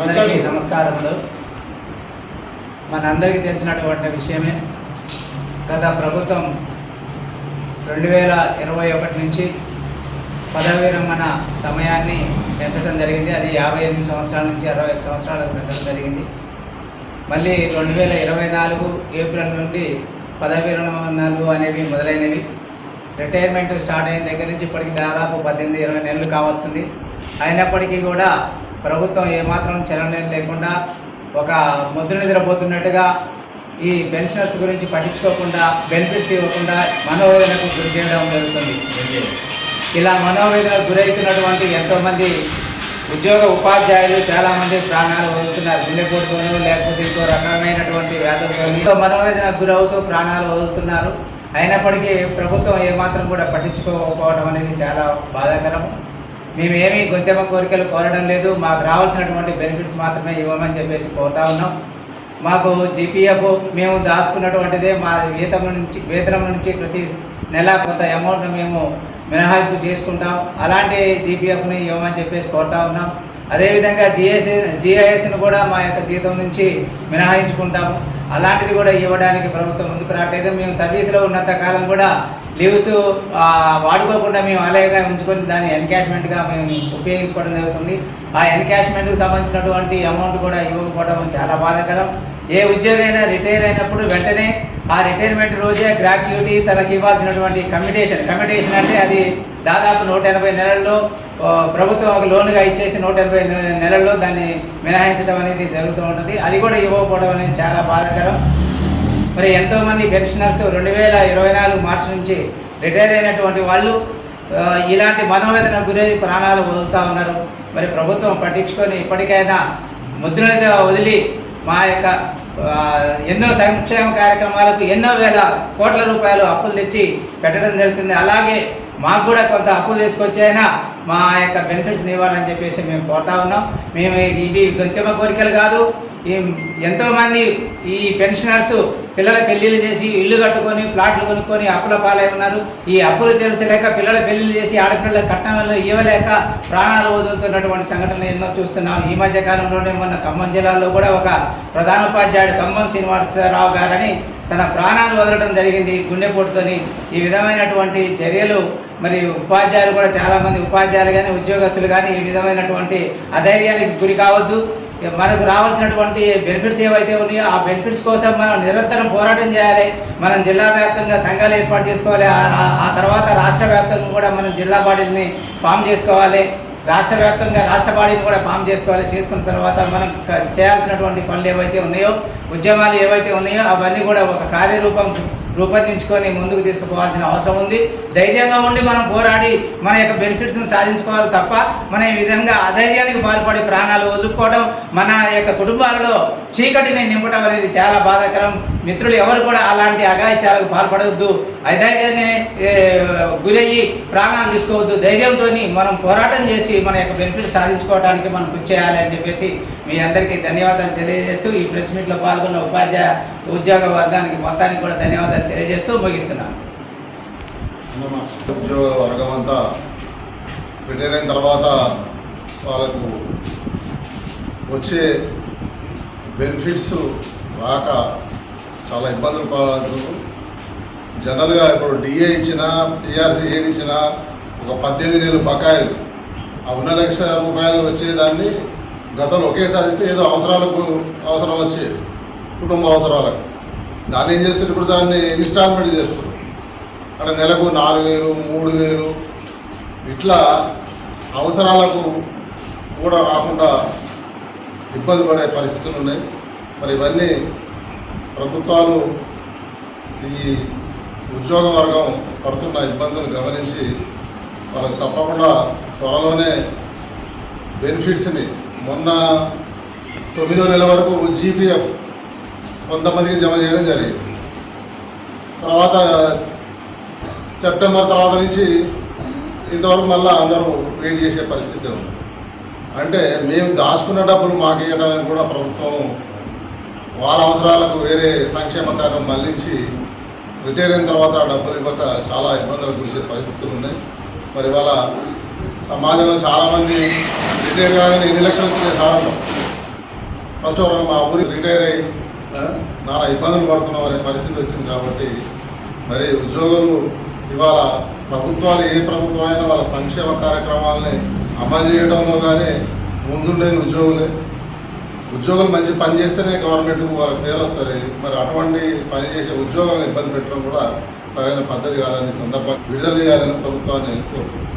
అందరికీ నమస్కారములు. మనందరికీ తెలిసినటువంటి విషయమే గత ప్రభుత్వం రెండు వేల ఇరవై ఒకటి నుంచి పదవి విరమణ సమయాన్ని పెంచడం జరిగింది. అది యాభై ఎనిమిది సంవత్సరాల నుంచి అరవై ఐదు సంవత్సరాలకు పెంచడం జరిగింది. మళ్ళీ రెండు వేల ఇరవై నాలుగు ఏప్రిల్ నుండి పదవి విరమణలు అనేవి మొదలైనవి. రిటైర్మెంట్ స్టార్ట్ అయిన దగ్గర నుంచి ఇప్పటికి దాదాపు పద్దెనిమిది ఇరవై నెలలు కావస్తుంది. అయినప్పటికీ కూడా ప్రభుత్వం ఏమాత్రం చలనం లేకుండా ఒక ముద్ర నిద్రపోతున్నట్టుగా ఈ పెన్షనర్స్ గురించి పట్టించుకోకుండా బెనిఫిట్స్ ఇవ్వకుండా మనోవేదనకు గురి చేయడం జరుగుతుంది. ఇలా మనోవేదనకు గురవుతున్నటువంటి ఎంతోమంది ఉద్యోగ ఉపాధ్యాయులు చాలామంది ప్రాణాలు వదులుతున్నారు. గుండెపోటుతోనూ లేకపోతే ఇంకో రకమైనటువంటి వ్యాధులతో ఎంతో మనోవేదనకు గురవుతూ ప్రాణాలు వదులుతున్నారు. అయినప్పటికీ ప్రభుత్వం ఏమాత్రం కూడా పట్టించుకోకపోవడం అనేది చాలా బాధాకరం మేము ఏమీ గొంతెమ్మ కోరికలు కోరడం లేదు. మాకు రావాల్సినటువంటి బెనిఫిట్స్ మాత్రమే ఇవ్వమని చెప్పేసి కోరుతా ఉన్నాం. మాకు జీపీఎఫ్ మేము దాచుకున్నటువంటిదే మా వేతనం నుంచి వేతనం నుంచి ప్రతి నెల కొంత అమౌంట్ను మేము మినహాయింపు చేసుకుంటాం. అలాంటి జీపీఎఫ్ని ఇవ్వమని చెప్పేసి కోరుతా ఉన్నాం. అదేవిధంగా జిఎస్ జిఐఎస్ను కూడా మా యొక్క జీతం నుంచి మినహాయించుకుంటాము. అలాంటిది కూడా ఇవ్వడానికి ప్రభుత్వం ముందుకు రావట్లేదు. మేము సర్వీస్లో ఉన్నంత కాలం కూడా లీవ్స్ వాడుకోకుండా మేము అలాగే ఉంచుకొని దాన్ని ఎన్కాష్మెంట్గా మేము ఉపయోగించుకోవడం జరుగుతుంది. ఆ ఎన్కాష్మెంట్కి సంబంధించినటువంటి అమౌంట్ కూడా ఇవ్వకపోవడం చాలా బాధాకరం. ఏ ఉద్యోగి అయినా రిటైర్ అయినప్పుడు వెంటనే ఆ రిటైర్మెంట్ రోజే గ్రాట్యుటీ తనకి ఇవ్వాల్సినటువంటి కమిటేషన్ కమిటేషన్ అంటే అది దాదాపు నూట ఎనభై నెలల్లో ప్రభుత్వం ఒక లోన్గా ఇచ్చేసి నూట ఎనభై నెలల్లో దాన్ని మినహాయించడం అనేది జరుగుతూ ఉంటుంది. అది కూడా ఇవ్వకపోవడం అనేది చాలా బాధాకరం. మరి ఎంతోమంది పెన్షనర్స్ రెండు వేల ఇరవై నాలుగు మార్చి నుంచి రిటైర్ అయినటువంటి వాళ్ళు ఇలాంటి మనోవేదన గురై ప్రాణాలు వదులుతూ ఉన్నారు. మరి ప్రభుత్వం పట్టించుకొని ఇప్పటికైనా ముద్రగా వదిలి మా యొక్క ఎన్నో సంక్షేమ కార్యక్రమాలకు ఎన్నో వేల కోట్ల రూపాయలు అప్పులు తెచ్చి పెట్టడం జరుగుతుంది. అలాగే మాకు కూడా కొంత అప్పులు తీసుకొచ్చైనా మా యొక్క బెనిఫిట్స్ని ఇవ్వాలని చెప్పేసి మేము కోరుతా ఉన్నాం. మేము ఇవి గొంతెమ్మ కోరికలు కాదు. ఎంతోమంది ఈ పెన్షనర్స్ పిల్లల పెళ్ళిళ్ళు చేసి ఇల్లు కట్టుకొని ప్లాట్లు కొనుక్కొని అప్పుల పాలై ఉన్నారు. ఈ అప్పులు తెలుసలేక పిల్లల పెళ్ళిళ్ళు చేసి ఆడపిల్లల కట్టణాలు ఇవ్వలేక ప్రాణాలు వదులుతున్నటువంటి సంఘటనలు ఎన్నో చూస్తున్నాం. ఈ మధ్య కాలంలోనే మొన్న ఖమ్మం జిల్లాలో కూడా ఒక ప్రధానోపాధ్యాయుడు ఖమ్మం శ్రీనివాసరావు గారని తన ప్రాణాలు వదలడం జరిగింది గుండెపోటుతోని. ఈ విధమైనటువంటి చర్యలు మరి ఉపాధ్యాయులు కూడా చాలామంది ఉపాధ్యాయులు కానీ ఉద్యోగస్తులు కానీ ఈ విధమైనటువంటి అధైర్యానికి గురి కావద్దు. మనకు రావాల్సినటువంటి బెనిఫిట్స్ ఏవైతే ఉన్నాయో ఆ బెనిఫిట్స్ కోసం మనం నిరంతరం పోరాటం చేయాలి. మనం జిల్లా వ్యాప్తంగా సంఘాలు ఏర్పాటు చేసుకోవాలి. ఆ- ఆ- తర్వాత రాష్ట్ర వ్యాప్తంగా కూడా మనం జిల్లా బాడీని ఫామ్ చేసుకోవాలి. రాష్ట్ర వ్యాప్తంగా రాష్ట్ర బాడీని కూడా ఫామ్ చేసుకోవాలి. చేసుకున్న తర్వాత మనం చేయాల్సినటువంటి పనులు ఏవైతే ఉన్నాయో ఉద్యమాలు ఏవైతే ఉన్నాయో అవన్నీ కూడా ఒక కార్యరూపం రూపొందించుకొని ముందుకు తీసుకుపోవాల్సిన అవసరం ఉంది. ధైర్యంగా ఉండి మనం పోరాడి మన యొక్క బెనిఫిట్స్ని సాధించుకోవాలి తప్ప మన ఈ విధంగా అధైర్యానికి పాల్పడి ప్రాణాలు వదులుకోవడం మన యొక్క కుటుంబాలలో చీకటిని నింపడం అనేది చాలా బాధాకరం. మిత్రులు ఎవరు కూడా అలాంటి అగాయచాలకు పాల్పడవద్దు. అధైర్యాన్ని గురయ్యి ప్రాణాలు తీసుకోవద్దు. ధైర్యంతో మనం పోరాటం చేసి మన యొక్క బెనిఫిట్ సాధించుకోవడానికి మనం కృషి చేయాలి అని చెప్పేసి మీ అందరికీ ధన్యవాదాలు తెలియజేస్తూ ఈ ప్రెస్ మీట్లో పాల్గొన్న ఉపాధ్యాయ ఉద్యోగ వర్గానికి మొత్తానికి కూడా ధన్యవాదాలు తెలియజేస్తూ ముగిస్తున్నాను. ఉద్యోగ వర్గం అంతా రిటైర్ అయిన తర్వాత వాళ్ళకు వచ్చే బెనిఫిట్స్ రాక చాలా ఇబ్బందులు పాలవుతున్నారు జనరల్గా ఇప్పుడు డిఏ ఇచ్చినా టీఆర్సీ ఏది ఇచ్చినా ఒక పద్దెనిమిది నెలలు బకాయిలు ఆ ఉన్న లక్ష రూపాయలు వచ్చేదాన్ని గతంలో ఒకేసారి ఇస్తే ఏదో అవసరాలకు అవసరం వచ్చేది కుటుంబ అవసరాలకు. దాన్ని ఏం చేస్తారు ఇప్పుడు దాన్ని ఇన్స్టాల్మెంట్ చేస్తారు అంటే నెలకు నాలుగు వేలు మూడు వేలు ఇట్లా అవసరాలకు కూడా రాకుండా ఇబ్బంది పడే పరిస్థితులు ఉన్నాయి. మరి ఇవన్నీ ప్రభుత్వాలు ఈ ఉద్యోగ వర్గం పడుతున్న ఇబ్బందులు గమనించి వాళ్ళకి తప్పకుండా త్వరలోనే బెనిఫిట్స్ని మొన్న తొమ్మిదో నెల వరకు జీపీఎఫ్ కొంతమందికి జమ చేయడం జరిగింది. తర్వాత సెప్టెంబర్ తర్వాత నుంచి ఇంతవరకు మళ్ళీ అందరూ వెయిట్ చేసే పరిస్థితి ఉంది. అంటే మేము దాచుకున్న డబ్బులు మాకు ఇవ్వడానికి కూడా ప్రభుత్వం వాళ్ళ అవసరాలకు వేరే సంక్షేమ కార్యం మళ్ళించి రిటైర్ అయిన తర్వాత డబ్బులు ఇవ్వక చాలా ఇబ్బందులు కురిసే పరిస్థితులు ఉన్నాయి. మరి వాళ్ళ సమాజంలో చాలామంది రిటైర్ కాగానే ఎన్ని లక్షలు వచ్చినాయి సారంలో ఫస్ట్ మా ఊరి రిటైర్ అయ్యి నానా ఇబ్బందులు పడుతున్నాం అనే పరిస్థితి వచ్చింది కాబట్టి మరి ఉద్యోగులు ఇవాళ ప్రభుత్వాలు ఏ ప్రభుత్వం అయినా వాళ్ళ సంక్షేమ కార్యక్రమాలని అమలు చేయడంలో కానీ ముందుండేది ఉద్యోగులే. ఉద్యోగులు మంచి పని చేస్తేనే గవర్నమెంట్కి పేరు వస్తుంది. మరి అటువంటి పని చేసే ఉద్యోగాలను ఇబ్బంది పెట్టడం కూడా సరైన పద్ధతి కాదని సందర్భంగా విడుదల చేయాలని ప్రభుత్వాన్ని కోరుతున్నాను